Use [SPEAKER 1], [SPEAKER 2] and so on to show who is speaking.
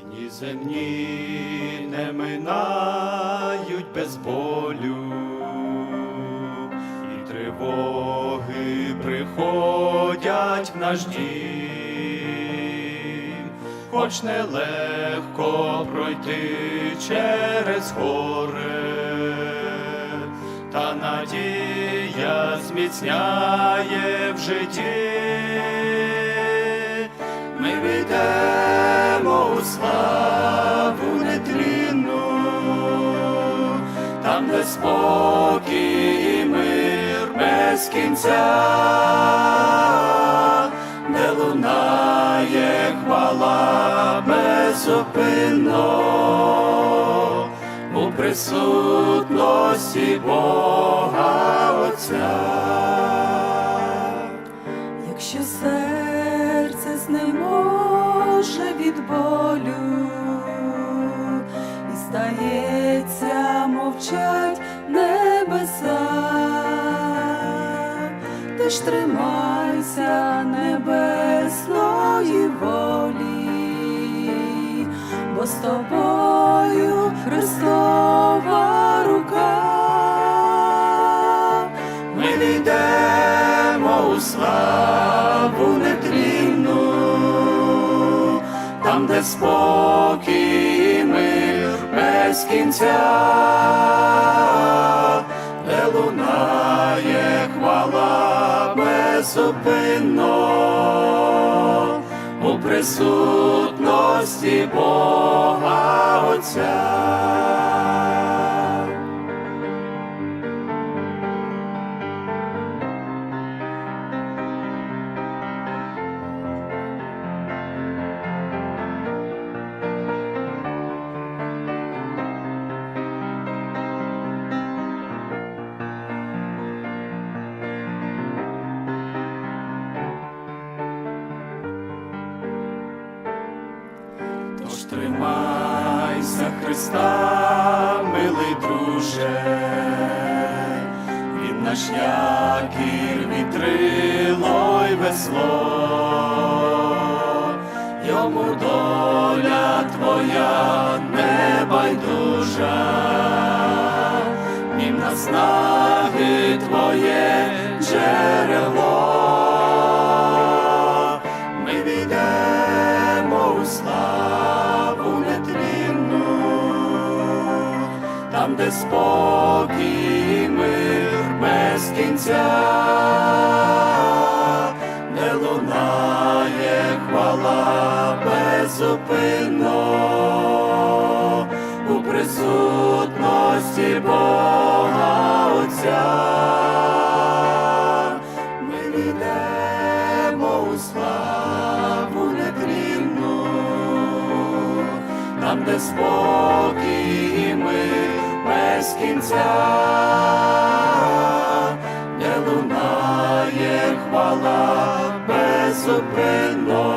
[SPEAKER 1] Дні земні не минають без болю, і тривоги приходять в наш дім, хоч нелегко пройти через горе, та надія зміцняє в житті. Ми війдемо у славу нетлінну, там, де спокій і мир без кінця, безупинно у присутності Бога Отця.
[SPEAKER 2] Якщо серце знеможе від болю і стається мовчать небеса, ти ж тримайся небесної волі, з тобою Христова рука.
[SPEAKER 1] Ми війдемо у славу нетлінну, там, де спокій і мир без кінця, де лунає хвала безупинно у присутності Бога Отця. Тож тримайся Христа, милий друже, Він наш якір, вітрило й весло, йому доля твоя не байдужа, Він наснаги твоє джерело. Ми війдемо у славу там, де спокій, і мир без кінця, де лунає хвала безупинно у присутності Бога Отця. Ми війдемо у славу нетлінну, там, де спокій і мир без кінця, де лунає хвала безупинно